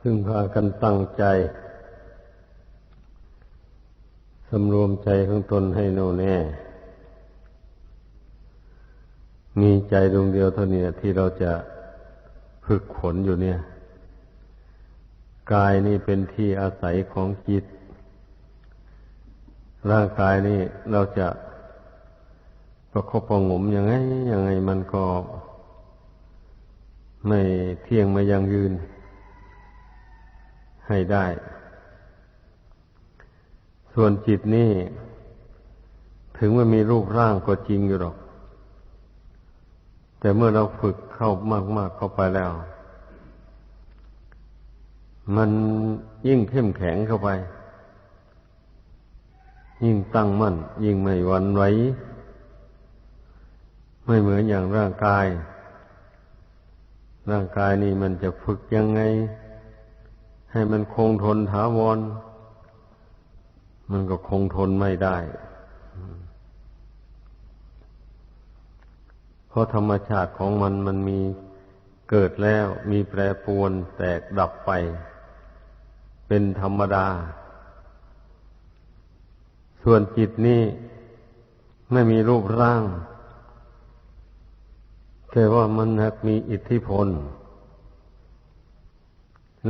ซึ่งพากันตั้งใจสำรวมใจของตนให้แน่วแน่ มีใจดวงเดียวเท่านี้ที่เราจะฝึกขนอยู่เนี่ย กายนี่เป็นที่อาศัยของจิต ร่างกายนี่เราจะประคบประงมยังไงยังไงมันก็ไม่เที่ยงไม่ยังยืน ให้ได้ ส่วนจิตนี่ ถึงมันมีรูปร่างก็จริงอยู่หรอก แต่เมื่อเราฝึกเข้ามาก ๆ เข้าไปแล้ว มันยิ่งเข้มแข็งเข้าไป ยิ่งตั้งมั่น ยิ่งไม่หวั่นไหวไม่เหมือนอย่างร่างกาย ร่างกายนี่มันจะฝึกยังไง ให้มันคงทนถาวร มันก็คงทนไม่ได้ เพราะธรรมชาติของมันมันมีเกิดแล้วมีแปรปรวนแตกดับไป เป็นธรรมดา ส่วนจิตนี่ไม่มีรูปร่าง แต่ว่ามันมีอิทธิพล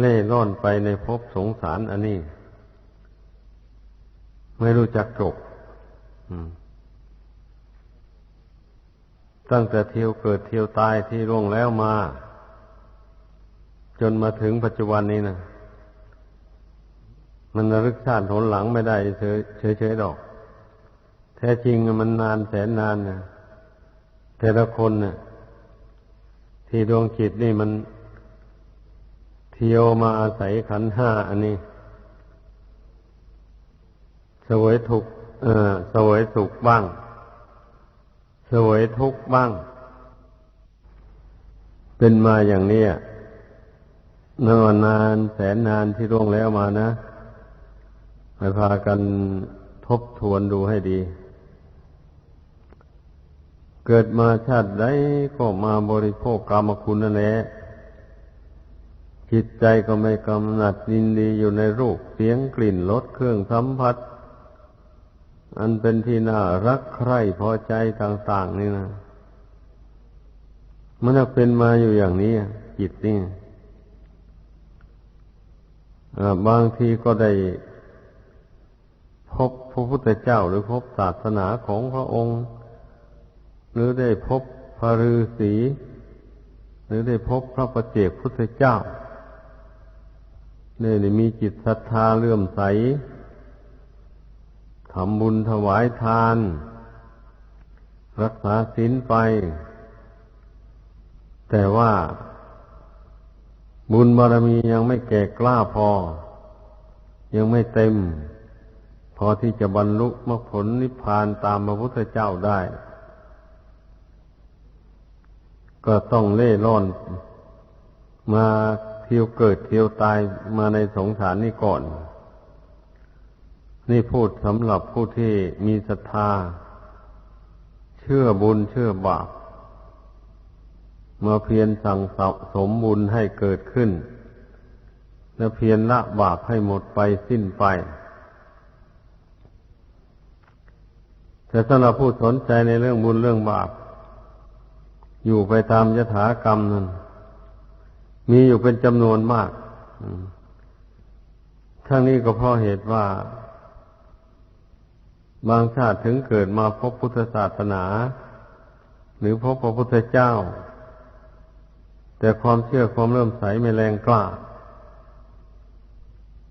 เล่ร่อนไปในภพสงสารอันนี้ ไม่รู้จักจบตั้งแต่เที่ยวเกิดเที่ยวตายที่ร่วงแล้วมา จนมาถึงปัจจุบันนี้นะมันรึกชาติหนหลังไม่ได้เฉยๆดอก แท้จริงมันนานแสนนานนะแต่ละคนนะ่ะที่ดวงจิตนี่มัน เที่ยวมาอาศัยขันห้าอันนี้สวยทุกเออสวยสุขบ้าง สวยทุกบ้าง เป็นมาอย่างนี้นานนานแสนนานที่ร่วงแล้วมานะไปพากันทบทวนดูให้ดี เกิดมาชาติใดก็มาบริโภคกรรมคุณนั่นแหละ จิตใจก็ไม่กำหนัดยินดีอยู่ในรูปเสียงกลิ่นรสเครื่องสัมผัส อันเป็นที่น่ารักใคร่พอใจต่างๆนี่นะมันเป็นมาอยู่อย่างนี้จิตนี่บางทีก็ได้พบพระพุทธเจ้าหรือพบศาสนาของพระองค์ หรือได้พบพระฤาษีหรือได้พบพระประเจกพุทธเจ้า เนี่ยมีจิตศรัทธาเลื่อมใสทำบุญถวายทาน รักษาศีลไป แต่ว่า บุญบารมียังไม่แก่กล้าพอ ยังไม่เต็ม พอที่จะบรรลุมรรคผลนิพพานตามพระพุทธเจ้าได้ ก็ต้องเล่ร่อนมา เที่ยวเกิดเที่ยวตายมาในสงสารนี่ก่อน นี่พูดสำหรับผู้ที่มีศรัทธา เชื่อบุญเชื่อบาปมาเพียรสั่งสมบุญให้เกิดขึ้น และเพียรละบาปให้หมดไปสิ้นไป แต่สำหรับผู้สนใจในเรื่องบุญเรื่องบาป อยู่ไปตามยถากรรมนั้น มีอยู่เป็นจำนวนมากทั้งนี้ก็เพราะเหตุว่า บางชาติถึงเกิดมาพบพุทธศาสนา หรือพบพระพุทธเจ้า แต่ความเชื่อความเริ่มใสไม่แรงกล้า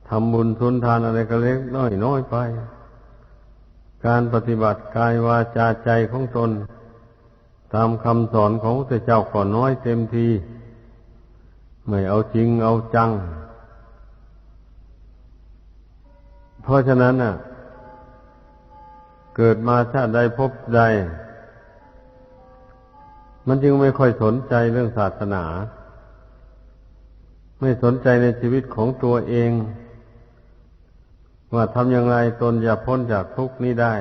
ทำบุญทุนทานอะไรก็เล็กน้อยน้อยไป การปฏิบัติกายวาจาใจของตน ตามคำสอนของพระเจ้าก่อนน้อยเต็มที ไม่เอาจริงเอาจัง เพราะฉะนั้นน่ะ เกิดมาชาติใดพบใด มันจึงไม่ค่อยสนใจเรื่องศาสนา ไม่สนใจในชีวิตของตัวเอง ว่าทำอย่างไรตนจะพ้นจากทุกข์นี้ได้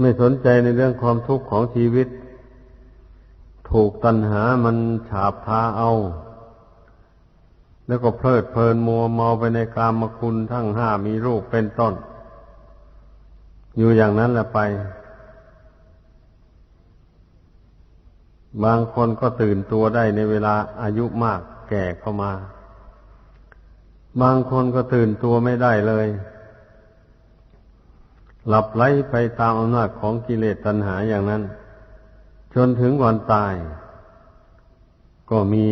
ไม่สนใจในเรื่องความทุกข์ของชีวิต ถูกตัณหามันฉาบทาเอา แล้วก็เพลิดเพลินมัวเมาไปในกามคุณทั้งห้ามีรูปเป็นต้น อยู่อย่างนั้นแหละไป บางคนก็ตื่นตัวได้ในเวลาอายุมากแก่เข้ามา บางคนก็ตื่นตัวไม่ได้เลย หลับไหลไปตามอำนาจของกิเลสตัณหาอย่างนั้น จนถึงวันตาย ก็มี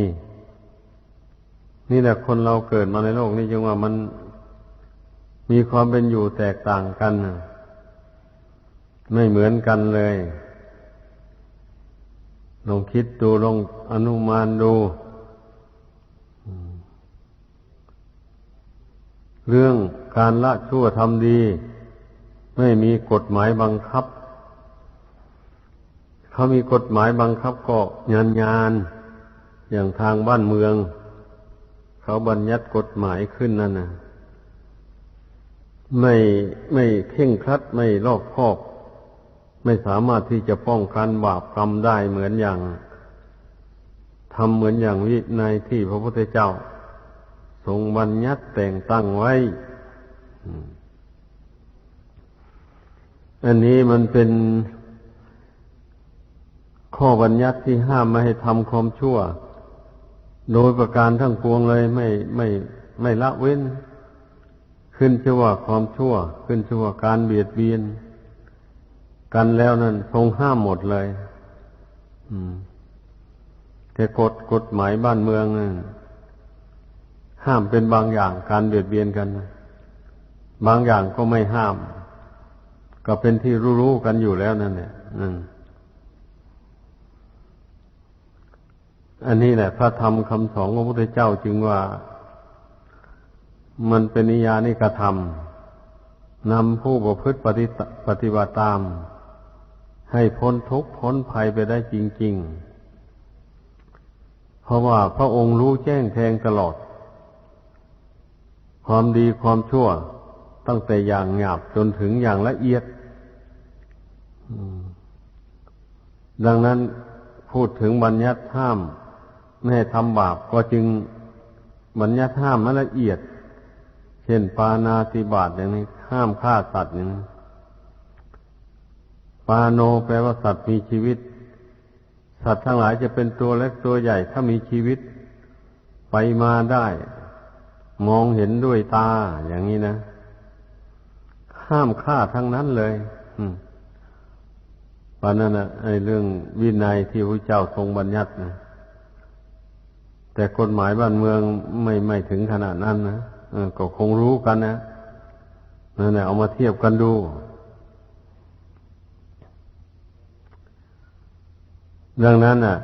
นี่แหละคนเราเกิดมาในโลกนี้จึงว่ามันมีความเป็นอยู่แตกต่างกันไม่เหมือนกันเลยลองคิดดูลองอนุมานดู เรื่องการละชั่วทำดี ไม่มีกฎหมายบังคับ เขามีกฎหมายบังคับก็ยานยาน อย่างทางบ้านเมือง เขาบัญญัติกฎหมายขึ้นนั่นนะไม่ไม่เข่งครัดไม่รอบคอบ ไม่สามารถที่จะป้องกันบาปกรรมได้เหมือนอย่างทำเหมือนอย่างวิในที่พระพุทธเจ้า ทรงบัญญัติแต่งตั้งไว้ อันนี้มันเป็น ข้อบัญญัติที่ห้ามไม่ให้ทำความชั่ว โดยประการทั้งปวงเลยไม่ไม่ไม่ละเว้น ขึ้นชื่อว่าความชั่ว ขึ้นชื่อว่าการเบียดเบียน กันแล้วนั่นทรงห้ามหมดเลยแต่กฎกฎหมายบ้านเมืองห้ามเป็นบางอย่างการเบียดเบียนกัน บางอย่างก็ไม่ห้าม ก็เป็นที่รู้ๆกันอยู่แล้วนั่นเนี่ยอั อันนี้แหละพระธรรมคำสอนของพระพุทธเจ้าจึงว่า มันเป็นนิยานิกระทำนำผู้ประพฤติปฏิบัติตาม ให้พ้นทุกข์พ้นภัยไปได้จริง ๆ เพราะว่าพระองค์รู้แจ้งแทงตลอด ความดีความชั่วตั้งแต่อย่างหยาบจนถึงอย่างละเอียด ดังนั้นพูดถึงบัญญัติห้าม ไม่ให้ทำบาปก็จึงบัญญัติห้ามมาละเอียด เช่นปานาติบาตอย่างนี้ ห้ามฆ่าสัตว์อย่างนี้ปาโนแปลว่าสัตว์มีชีวิต สัตว์ทั้งหลายจะเป็นตัวเล็กตัวใหญ่ถ้ามีชีวิต ไปมาได้ มองเห็นด้วยตาอย่างนี้นะ ห้ามฆ่าทั้งนั้นเลยปานนั้นนะไอ้เรื่องวินัยที่พระเจ้าทรงบัญญัตินะ แต่กฎหมายบ้านเมืองไม่ไม่ถึงขนาดนั้นนะก็คงรู้กันนะนั่นแหละเอามาเทียบกันดู ดังนั้นน่ะ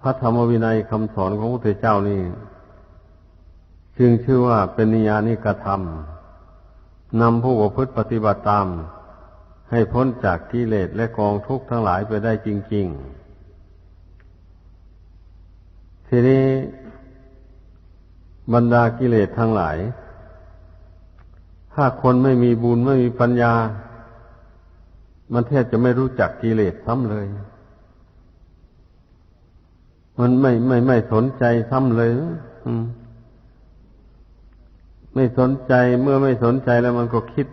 พระธรรมวินัยคำสอนของพระพุทธเจ้านี่ จึงชื่อว่าเป็นนิยานิกระทำนำผู้ประพฤติปฏิบัติตาม ให้พ้นจากกิเลสและกองทุกข์ทั้งหลายไปได้จริง ๆ ทีนี้บรรดากิเลสทั้งหลาย ถ้าคนไม่มีบุญไม่มีปัญญา มันแทบจะไม่รู้จักกิเลสซ้ำเลย มันไม่ไม่ไม่สนใจซ้ำเลยไม่สนใจเมื่อไม่สนใจแล้วมันก็คิด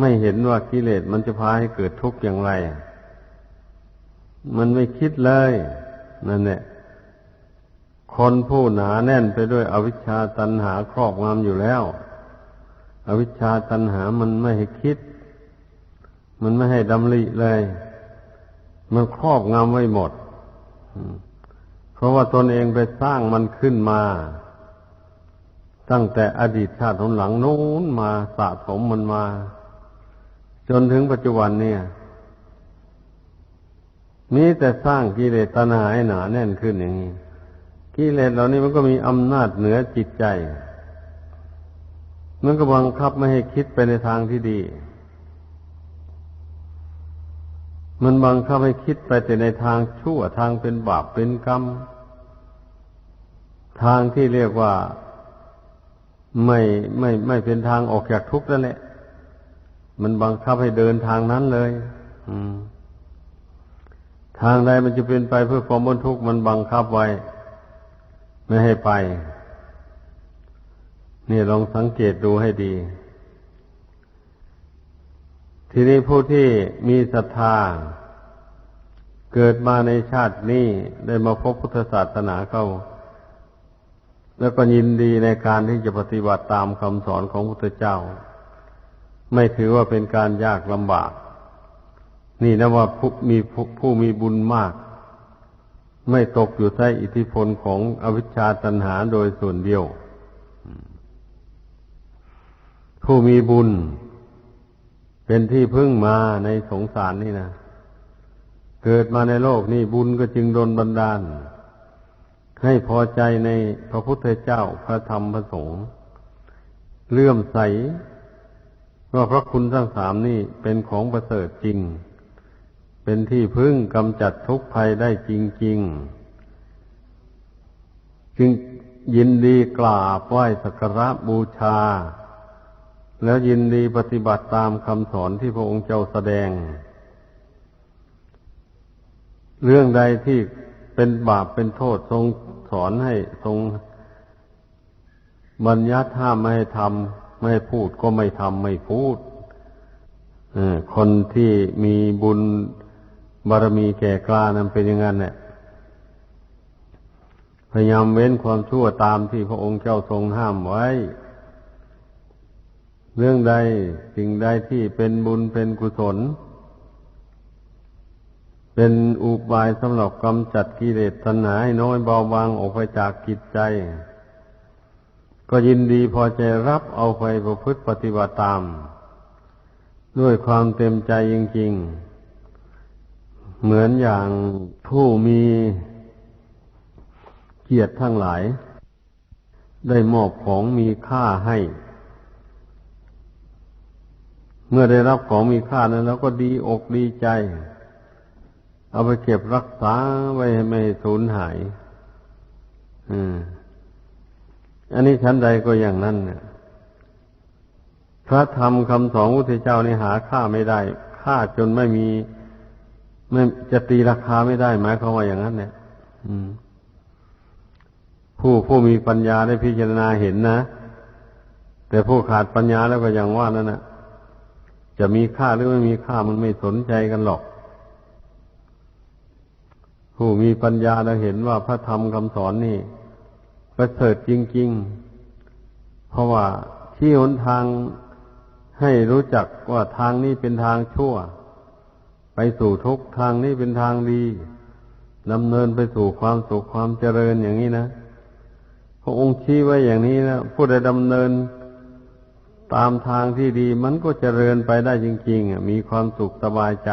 ไม่เห็นว่ากิเลสมันจะพาให้เกิดทุกข์อย่างไร มันไม่คิดเลยนั่นแหละ คนผู้หนาแน่นไปด้วยอวิชชาตันหาครอบงำอยู่แล้ว อวิชชาตันหามันไม่ให้คิด มันไม่ให้ดำริเลย มันครอบงำไว้หมดอืมราะว่าตนเองไปสร้างมันขึ้นมา ตั้งแต่อดีตชาติหลังนู้นมาสะสมมันมา จนถึงปัจจุบันเนี่ยมีแต่สร้างกิเลสตนาให้หนาแน่นขึ้นอย่างนี้ กิเลสเหล่านี้มันก็มีอำนาจเหนือจิตใจ มันก็บังคับไม่ให้คิดไปในทางที่ดี มันบังคับให้คิดไปแต่ในทางชั่วทางเป็นบาปเป็นกรรม ทางที่เรียกว่าไม่ไม่ไม่เป็นทางออกจากทุกข์นั่นแหละ มันบังคับให้เดินทางนั้นเลยทางใดมันจะเป็นไปเพื่อความบนทุกข์มันบังคับไว้ ไม่ให้ไป นี่ลองสังเกตดูให้ดี ทีนี้ผู้ที่มีศรัทธา เกิดมาในชาตินี้ได้มาพบพุทธศาสนาเข้า แล้วก็ยินดีในการที่จะปฏิบัติตามคำสอนของพุทธเจ้า ไม่ถือว่าเป็นการยากลำบาก นี่นะว่าผู้มีผู้มีบุญมาก ไม่ตกอยู่ใต้อิทธิพลของอวิชชาตันหาโดยส่วนเดียว ผู้มีบุญ เป็นที่พึ่งมาในสงสารนี่นะ เกิดมาในโลกนี่บุญก็จึงโดนบันดาล ให้พอใจในพระพุทธเจ้าพระธรรมพระสงฆ์เลื่อมใสว่าพระคุณทั้งสามนี่เป็นของประเสริฐจริง เป็นที่พึ่งกำจัดทุกภัยได้จริง ๆ จึงยินดีกราบไหว้สักการะบูชา แล้วยินดีปฏิบัติตามคำสอนที่พระองค์เจ้าแสดง เรื่องใดที่เป็นบาปเป็นโทษทรงสอนให้ทรงบัญญัติห้ามไม่ให้ทำไม่ให้พูดก็ไม่ทำไม่พูดคนที่มีบุญ บารมีแก่กล้านั้นเป็นอย่างนั้นเนี่ยพยายามเว้นความชั่วตามที่พระองค์เจ้าทรงห้ามไว้ เรื่องใดสิ่งใดที่เป็นบุญเป็นกุศล เป็นอุบายสำหรับกำจัดกิเลสตัณหาให้น้อยเบาบางออกไปจากกิจใจ ก็ยินดีพอใจรับเอาไปประพฤติปฏิบัติตาม ด้วยความเต็มใจจริงๆ เหมือนอย่างผู้มีเกียรติทั้งหลาย ได้มอบของมีค่าให้ เมื่อได้รับของมีค่านั้นแล้วก็ดีอกดีใจ เอาไปเก็บรักษาไว้ไม่สูญหาย อืม อันนี้ชั้นใดก็อย่างนั้นเนี่ยพระธรรมคำสอนพระเจ้านี่หาค่าไม่ได้ ค่าจนไม่มี ไม่จะตีราคาไม่ได้หมายความว่าอย่างนั้นเนี่ยผู้ผู้มีปัญญาได้พิจารณาเห็นนะ แต่ผู้ขาดปัญญาแล้วก็อย่างว่านั่นนะจะมีค่าหรือไม่มีค่ามันไม่สนใจกันหรอก ผู้มีปัญญาเราเห็นว่าพระธรรมคำสอนนี่ประเสริฐจริง ๆ เพราะว่าที่หนทางให้รู้จักว่าทางนี้เป็นทางชั่ว ไปสู่ทุกทางนี้เป็นทางดีดำเนินไปสู่ความสุขความเจริญอย่างนี้นะพระองค์ชี้ไว้อย่างนี้นะผู้ใดดำเนินตามทางที่ดีมันก็เจริญไปได้จริงๆมีความสุขสบายใจ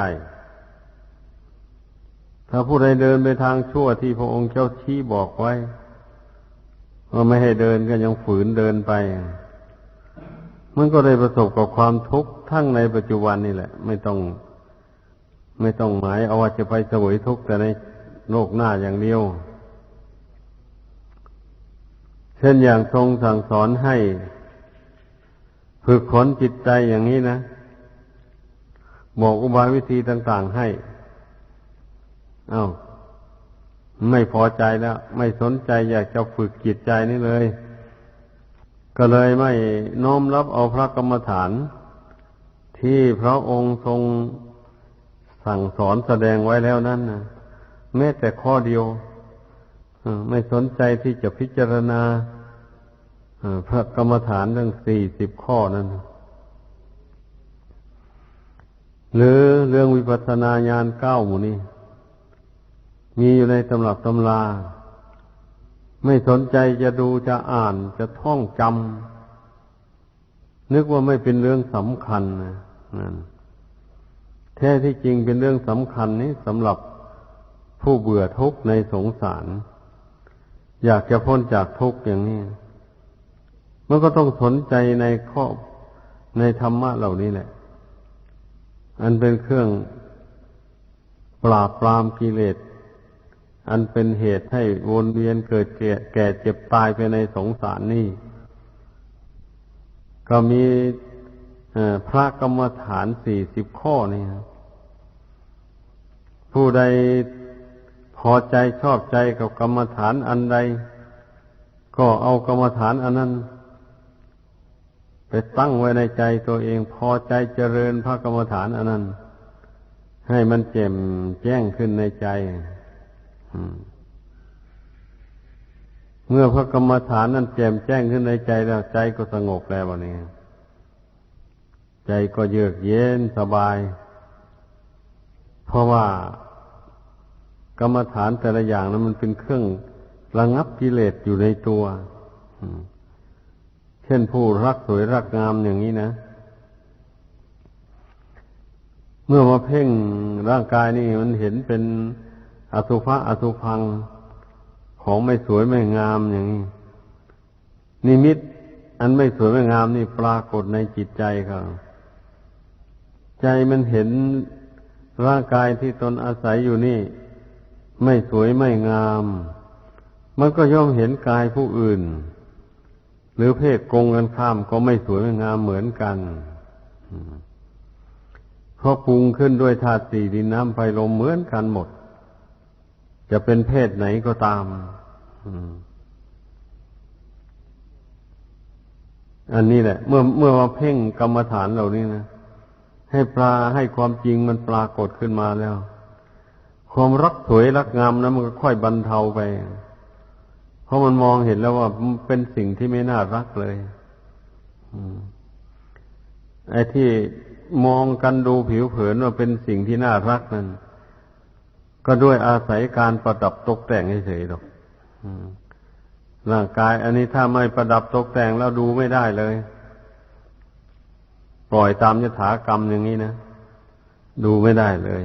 ถ้าผู้ใดเดินไปทางชั่วที่พระองค์เจ้าชี้บอกไว้ว่าไม่ให้เดินก็ยังฝืนเดินไป มันก็ได้ประสบกับความทุกข์ทั้งในปัจจุบันนี่แหละ ไม่ต้อง ไม่ต้องหมายเอาว่าจะไปสวยทุกข์แต่ในโลกหน้าอย่างเดียว เช่นอย่างทรงสั่งสอนให้ ฝึกขนจิตใจอย่างนี้นะ บอกอุบายวิธีต่าง ๆให้ เอา้า ไม่พอใจแล้ว ไม่สนใจอยากจะฝึกจิตใจนี่เลย ก็เลยไม่น้อมรับเอาพระกรรมฐาน ที่พระองค์ทรง สั่งสอนแสดงไว้แล้วนั่นนะแม้แต่ข้อเดียวไม่สนใจที่จะพิจารณาพระกรรมฐานทั้งสี่สิบข้อนั้น หรือเรื่องวิปัสสนาญาณเก้าหมู่นี้ มีอยู่ในตำรับตำรา ไม่สนใจจะดูจะอ่านจะท่องจำนึกว่าไม่เป็นเรื่องสำคัญนะนั่น แท้ที่จริงเป็นเรื่องสำคัญนี้สำหรับผู้เบื่อทุกข์ในสงสาร อยากจะพ้นจากทุกข์อย่างนี้มันก็ต้องสนใจในข้อในธรรมะเหล่านี้แหละ อันเป็นเครื่องปราบปรามกิเลส อันเป็นเหตุให้วนเวียนเกิดแก่แก่เจ็บตายไปในสงสารนี่ ก็มี พระกรรมฐานสี่สิบข้อนี่ผู้ใดพอใจชอบใจกับกรรมฐานอันใด ก็เอากรรมฐานอันนั้น ไปตั้งไว้ในใจตัวเองพอใจเจริญพระกรรมฐานอันนั้น ให้มันแจ่มแจ้งขึ้นในใจเมื่อพระกรรมฐานนั้นแจ่มแจ้งขึ้นในใจแล้วใจก็สงบแล้ววันนี้ ใจก็เยือกเย็นสบาย เพราะว่ากรรมฐานแต่ละอย่างนั้นมันเป็นเครื่องระงับกิเลสอยู่ในตัวเช่นผู้รักสวยรักงามอย่างนี้นะ เมื่อมาเพ่งร่างกายนี่มันเห็นเป็นอสุภะอสุพังของไม่สวยไม่งามอย่างนี้ นิมิตอันไม่สวยไม่งามนี่ปรากฏในจิตใจเขา ใจมันเห็นร่างกายที่ตนอาศัยอยู่นี่ ไม่สวยไม่งาม มันก็ย่อมเห็นกายผู้อื่น หรือเพศกงกันข้ามก็ไม่สวยไม่งามเหมือนกันเพราะปรุงขึ้นด้วยธาตุสี่ดินน้ำไฟลมเหมือนกันหมด จะเป็นเพศไหนก็ตามอันนี้แหละ เมื่อเมื่อมาเพ่งกรรมฐานเหล่านี้นะ ให้ปลาให้ความจริงมันปรากฏขึ้นมาแล้ว ความรักสวยรักงามนะมันก็ค่อยบรรเทาไป เพราะมันมองเห็นแล้วว่ามันเป็นสิ่งที่ไม่น่ารักเลยไอ้ที่มองกันดูผิวเผินว่าเป็นสิ่งที่น่ารักนั่นก็ด้วยอาศัยการประดับตกแต่งเฉยๆหรอกร่างกาย อันนี้ถ้าไม่ประดับตกแต่งแล้วดูไม่ได้เลย ปล่อยตามยถากรรมอย่างนี้นะ ดูไม่ได้เลย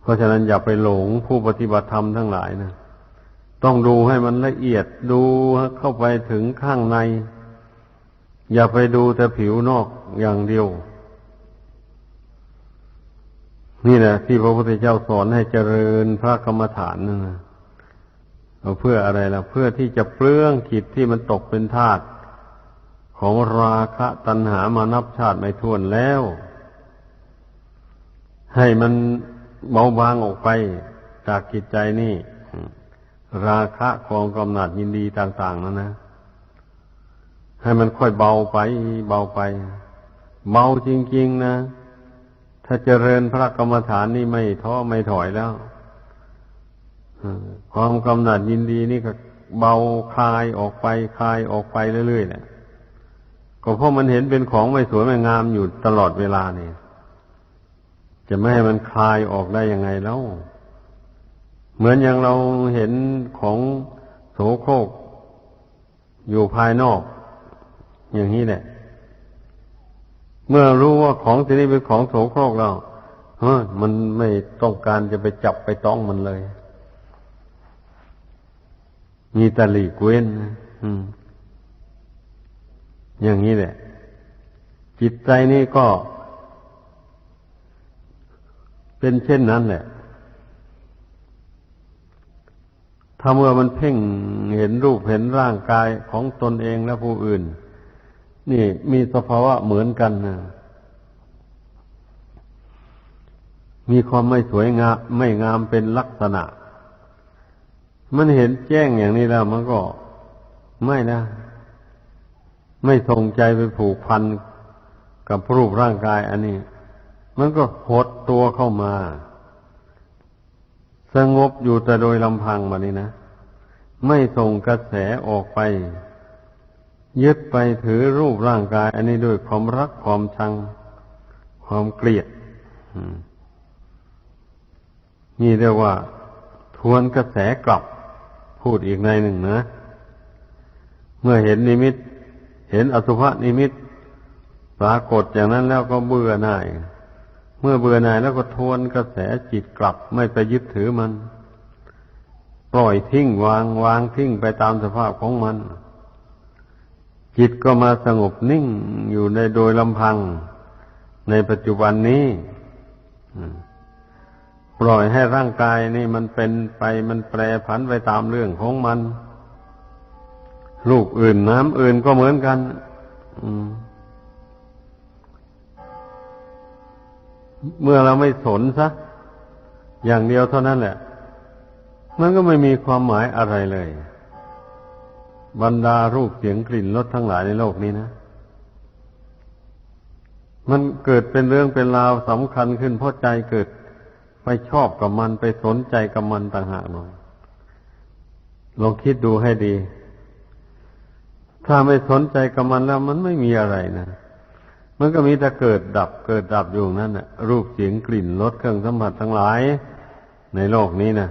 เพราะฉะนั้นอย่าไปหลงผู้ปฏิบัติธรรมทั้งหลายนะต้องดูให้มันละเอียดดูเข้าไปถึงข้างใน อย่าไปดูแต่ผิวนอกอย่างเดียว นี่แหละที่พระพุทธเจ้าสอนให้เจริญพระกรรมฐานนะเพื่ออะไรล่ะ เพื่อที่จะเปลื้องจิตที่มันตกเป็นทาส ของราคะตัณหามานับชาติไม่ท้วนแล้ว ให้มันเบาบางออกไปจากจิตใจนี่ ราคะความกำหนัดยินดีต่าง ๆนั่นนะ ให้มันค่อยเบาไป เบาไป เบาจริง ๆ นะ ถ้าเจริญพระกรรมฐานนี่ไม่ท้อไม่ถอยแล้วความกำหนัดยินดีนี่ก็เบาคลายออกไปคลายออกไปเรื่อยๆเนี่ย ก็เพราะมันเห็นเป็นของไม่สวยไม่งามอยู่ตลอดเวลาเนี่ยจะไม่ให้มันคลายออกได้ยังไงแล้ว เหมือนอย่างเราเห็นของโสโครกอยู่ภายนอก อย่างนี้แหละ เมื่อรู้ว่าของที่นี้เป็นของโสโครกเราเฮ้ยมันไม่ต้องการจะไปจับไปต้องมันเลย มีตะลีกเว้นอืม อย่างนี้แหละ จิตใจนี่ก็ เป็นเช่นนั้นแหละถ้าเมื่อมันเพ่งเห็นรูปเห็นร่างกายของตนเองและผู้อื่น นี่มีสภาวะเหมือนกันนะมีความไม่สวยงามไม่งามเป็นลักษณะ มันเห็นแจ้งอย่างนี้แล้ว มันก็ไม่นะ ไม่ทรงใจไปผูกพันกับรูปร่างกายอันนี้ มันก็หดตัวเข้ามา สงบอยู่แต่โดยลำพังมานี้นะ ไม่ส่งกระแสออกไป ยึดไปถือรูปร่างกาย อันนี้ด้วยความรักความชัง ความเกลียดนี่เรียกว่า ทวนกระแสกลับพูดอีกในหนึ่งนะ เมื่อเห็นนิมิต เห็นอสุภนิมิตปรากฏอย่างนั้นแล้วก็เบื่อหน่าย เมื่อเบื่อหน่ายแล้วก็ทวนกระแสจิตกลับไม่ไปยึดถือมัน ปล่อยทิ้งวางวางทิ้งไปตามสภาพของมัน จิตก็มาสงบนิ่งอยู่ในโดยลำพัง ในปัจจุบันนี้ปล่อยให้ร่างกายนี่มันเป็นไปมันแปรผันไปตามเรื่องของมัน ลูกอื่นน้ำอื่นก็เหมือนกันเมื่อเราไม่สนซะอย่างเดียวเท่านั้นแหละ มันก็ไม่มีความหมายอะไรเลย บรรดารูปเสียงกลิ่นรสทั้งหลายในโลกนี้นะ มันเกิดเป็นเรื่องเป็นราวสำคัญขึ้นเพราะใจเกิดไปชอบกับมันไปสนใจกับมันต่างหากหน่อยลองคิดดูให้ดี ถ้าไม่สนใจกับมันแล้วมันไม่มีอะไรนะมันก็มีแต่เกิดดับเกิดดับอยู่นั่นนะรูปเสียงกลิ่นรสเครื่องสัมผัสทั้งหลาย ในโลกนี้นะ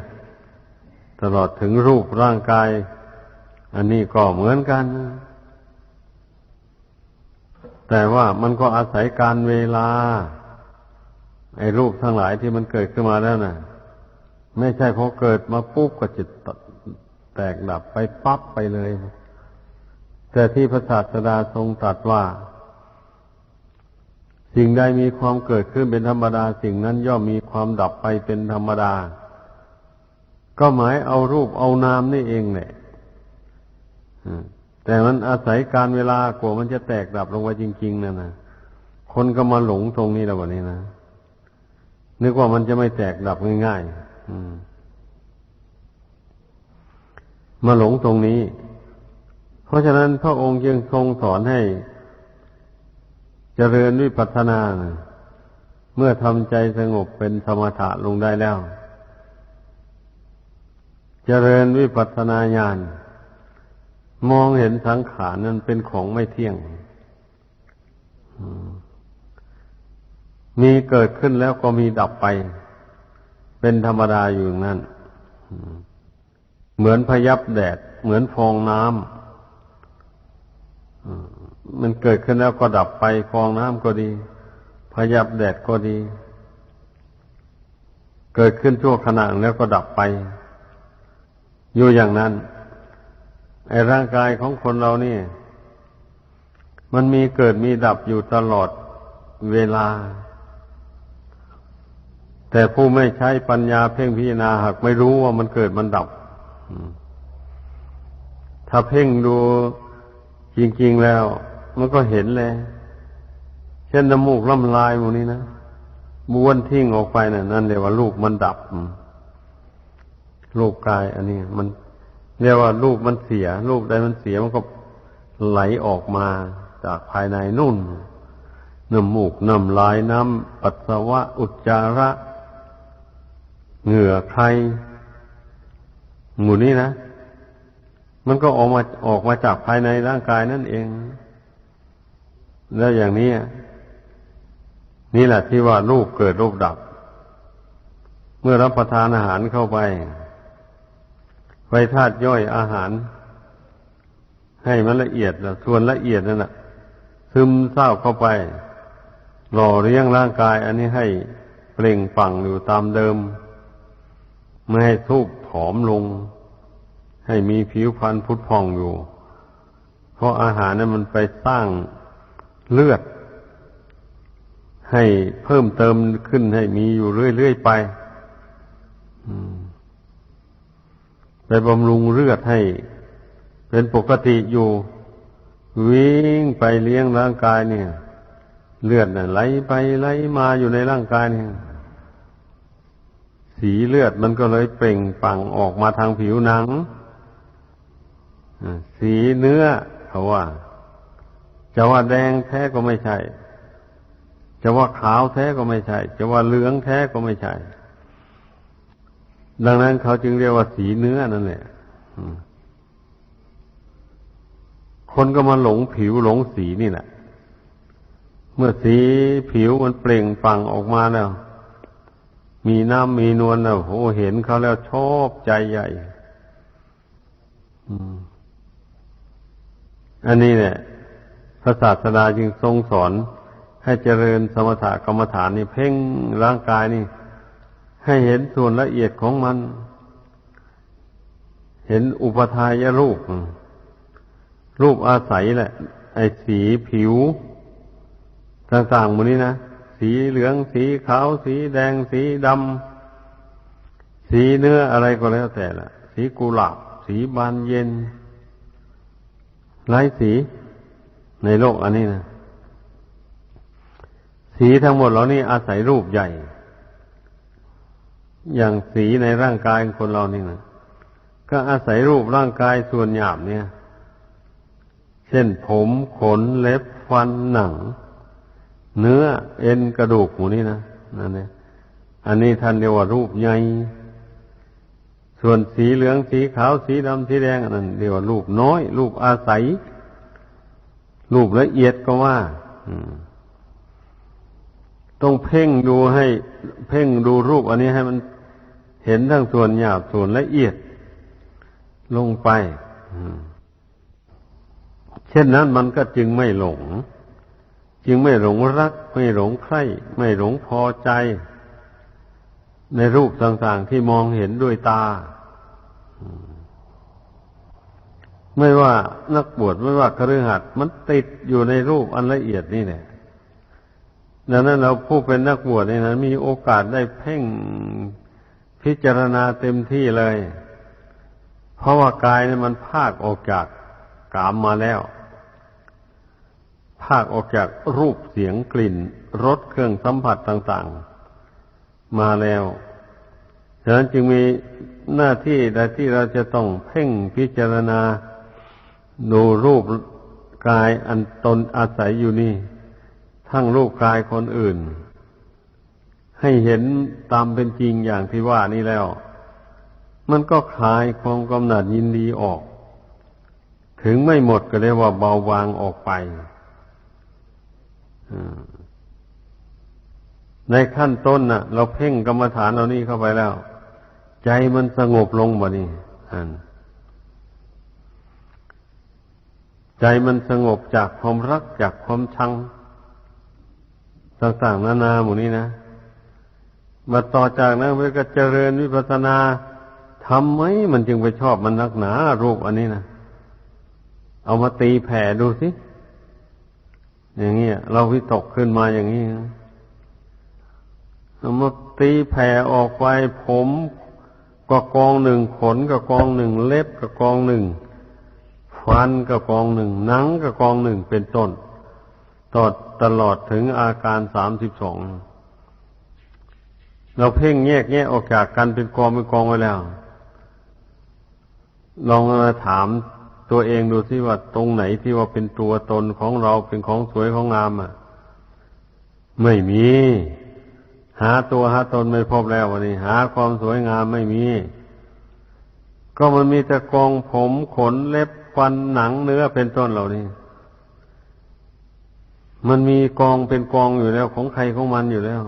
ตลอดถึงรูปร่างกาย อันนี้ก็เหมือนกัน แต่ว่ามันก็อาศัยการเวลา ไอ้รูปทั้งหลายที่มันเกิดขึ้นมาแล้วนะไม่ใช่พอเกิดมาปุ๊บก็จิตแตกดับไปปั๊บไปเลย แต่ที่พระศาสดาทรงตรัสว่า สิ่งใดมีความเกิดขึ้นเป็นธรรมดา สิ่งนั้นย่อมมีความดับไปเป็นธรรมดา ก็หมายเอารูปเอานามนี่เองแหละแต่มันอาศัยการเวลากว่ามันจะแตกดับลงไปจริง ๆนั่นนะคนก็มาหลงตรงนี้แล้ววันนี้นะนึกว่ามันจะไม่แตกดับง่ายๆมาหลงตรงนี้ เพราะฉะนั้นพระองค์จึงทรงสอนให้เจริญวิปัสสนา เมื่อทำใจสงบเป็นสมถะลงได้แล้ว เจริญวิปัสสนาญาณมองเห็นสังขารนั้นเป็นของไม่เที่ยง มีเกิดขึ้นแล้วก็มีดับไป เป็นธรรมดาอยู่นั้นเหมือนพยับแดด เหมือนฟองน้ำ มันเกิดขึ้นแล้วก็ดับไปฟองน้ำก็ดี พยับแดดก็ดี เกิดขึ้นชั่วขณะแล้วก็ดับไป อยู่อย่างนั้น ไอ้ร่างกายของคนเรานี่ มันมีเกิดมีดับอยู่ตลอดเวลา แต่ผู้ไม่ใช้ปัญญาเพ่งพิจารณาหากไม่รู้ว่ามันเกิดมันดับ ถ้าเพ่งดู จริงๆแล้ว มันก็เห็นเลย เช่นน้ำมูกล่ำลายหมูนี้นะบ้วนทิ้งออกไปนะ่ะ นั่นเรียกว่าลูกมันดับลูกกาย อันนี้ มันเรียกว่ารูปมันเสีย รูปใดมันเสียมันก็ไหลออกมาจากภายในนุ่นน้ำมูกน้ำลายน้ำปัสสาวะอุจจาระ เหงื่อใครหมู่นี้นะ มันก็ออกมาออกมาจากภายในร่างกายนั่นเอง แล้วอย่างนี้นี่แหละที่ว่ารูปเกิดรูปดับ เมื่อรับประทานอาหารเข้าไปไฟธาตุย่อยอาหาร ให้มันละเอียดนะส่วนละเอียดนั่นแหะซึมเศร้าเข้าไป หล่อเลี้ยงร่างกาย อันนี้ให้เปล่งปังอยู่ตามเดิม ไม่ให้ทุบผอมลง ให้มีผิวพรรณพุทธพองอยู่ เพราะอาหารนั้นมันไปสร้างเลือด ให้เพิ่มเติมขึ้นให้มีอยู่เรื่อยๆไปไปบำรุงเลือดให้ เป็นปกติอยู่ วิ่งไปเลี้ยงร่างกายเนี่ย เลือดน่ะไหลไปไหลมาอยู่ในร่างกายเนี่ยสีเลือดมันก็เลยเปล่งปังออกมาทางผิวหนัง สีเนื้อเขาว่า จะว่าแดงแท้ก็ไม่ใช่ จะว่าขาวแท้ก็ไม่ใช่ จะว่าเหลืองแท้ก็ไม่ใช่ ดังนั้นเขาจึงเรียกว่าสีเนื้อนั่นแหละคนก็มาหลงผิวหลงสีนี่แหละ เมื่อสีผิวมันเปล่งปังออกมาแล้ว มีน้ำมีนวลแล้วโอ้เห็นเขาแล้วชอบใจใหญ่ อันนี้เนี่ยพระศาสดาจึงทรงสอนให้เจริญสมถกรรมฐานนี่เพ่งร่างกายนี่ ให้เห็นส่วนละเอียดของมัน เห็นอุปทายรูป รูปอาศัยแหละ ไอ้สีผิว ต่างๆหมดนี้นะสีเหลืองสีขาว สีแดงสีดำสีเนื้ออะไรก็แล้วแต่ละสีกุหลาบ สีบานเย็น หลายสีในโลกอันนี้นะสีทั้งหมดเหล่านี้อาศัยรูปใหญ่ อย่างสีในร่างกายคนเรานี่นะก็อาศัยรูปร่างกายส่วนหยาบเนี่ย เช่นผมขนเล็บฟันหนัง เนื้อเอ็นกระดูกหมูนี่นะนั่นเนี่ยอันนี้ท่านเรียกว่ารูปใหญ่ ส่วนสีเหลืองสีขาวสีดำสีแดงอันนั้นเรียกว่ารูปน้อยรูปอาศัยรูปละเอียดก็ว่าต้องเพ่งดูให้ เพ่งดูรูปอันนี้ให้มันเห็นทั้งส่วนหยาบส่วนละเอียด ลงไปเช่นนั้นมันก็จึงไม่หลง จึงไม่หลงรัก ไม่หลงใคร่ไม่หลงพอใจ ในรูปต่างๆที่มองเห็นด้วยตา ไม่ว่านักบวชไม่ว่าคฤหัสถ์มันติดอยู่ในรูปอันละเอียดนี่แหละดังนั้นเราผู้เป็นนักบวชนี่นะมีโอกาสได้เพ่งพิจารณาเต็มที่เลย เพราะว่ากายนี่มันภาคออกจากกามมาแล้ว ภาคออกจากรูปเสียงกลิ่นรสเครื่องสัมผัสต่าง ๆ มาแล้วฉะนั้นจึงมีหน้าที่ใดที่เราจะต้องเพ่งพิจารณา ดูรูปกายอันตนอาศัยอยู่นี่ ทั้งรูปกายคนอื่น ให้เห็นตามเป็นจริงอย่างที่ว่านี้แล้ว มันก็คลายความกำหนัดยินดีออก ถึงไม่หมดก็เรียกว่าเบาบางออกไป ในขั้นต้นน่ะ เราเพ่งกรรมฐานเรานี่เข้าไปแล้ว ใจมันสงบลงบ่นี่อันใจมันสงบจากความรักจากความชังต่างๆนานาหมู่นี้นะมาต่อจากนั้นมันก็เจริญวิปัสนาทำไมมันจึงไปชอบมันนักหนารูปอันนี้นะเอามาตีแผ่ดูสิอย่างนี้เราวิตกขึ้นมาอย่างนี้นะ เอามาตีแผ่ออกไปผมก็กองหนึ่งขนก็กองหนึ่งเล็บก็กองหนึ่งฟันก็กองหนึ่งหนังก็กองหนึ่งเป็นต้นตอดตลอดถึงอาการสามสิบสองเราเพ่งแยกแยะออกจากกันเป็นกองเป็นกองไว้แล้ว ลองมาถามตัวเองดูสิว่าตรงไหนที่ว่าเป็นตัวตนของเราเป็นของสวยของงามอะ ไม่มี หาตัวหาตนไม่พบแล้ววันนี้ หาความสวยงามไม่มี ก็มันมีแต่กองผมขนเล็บฟันหนังเนื้อเป็นต้นเหล่านี้ มันมีกองเป็นกองอยู่แล้วของใครของมันอยู่แล้ว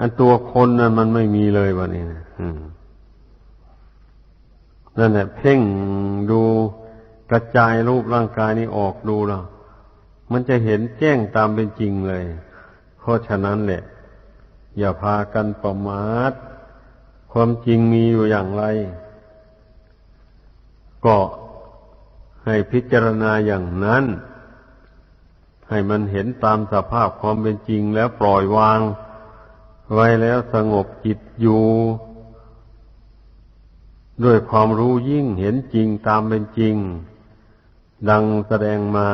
อันตัวคนนั้นมันไม่มีเลยวะนี่นะนั่นแหละเพ่งดูกระจายรูปร่างกายนี้ออกดูแล้วมันจะเห็นแจ้งตามเป็นจริงเลย เพราะฉะนั้นแหละ อย่าพากันประมาท ความจริงมีอยู่อย่างไร ก็ให้พิจารณาอย่างนั้น ให้มันเห็นตามสภาพความเป็นจริงแล้วปล่อยวาง ไว้แล้วสงบจิตอยู่ ด้วยความรู้ยิ่งเห็นจริงตามเป็นจริง ดังแสดงมา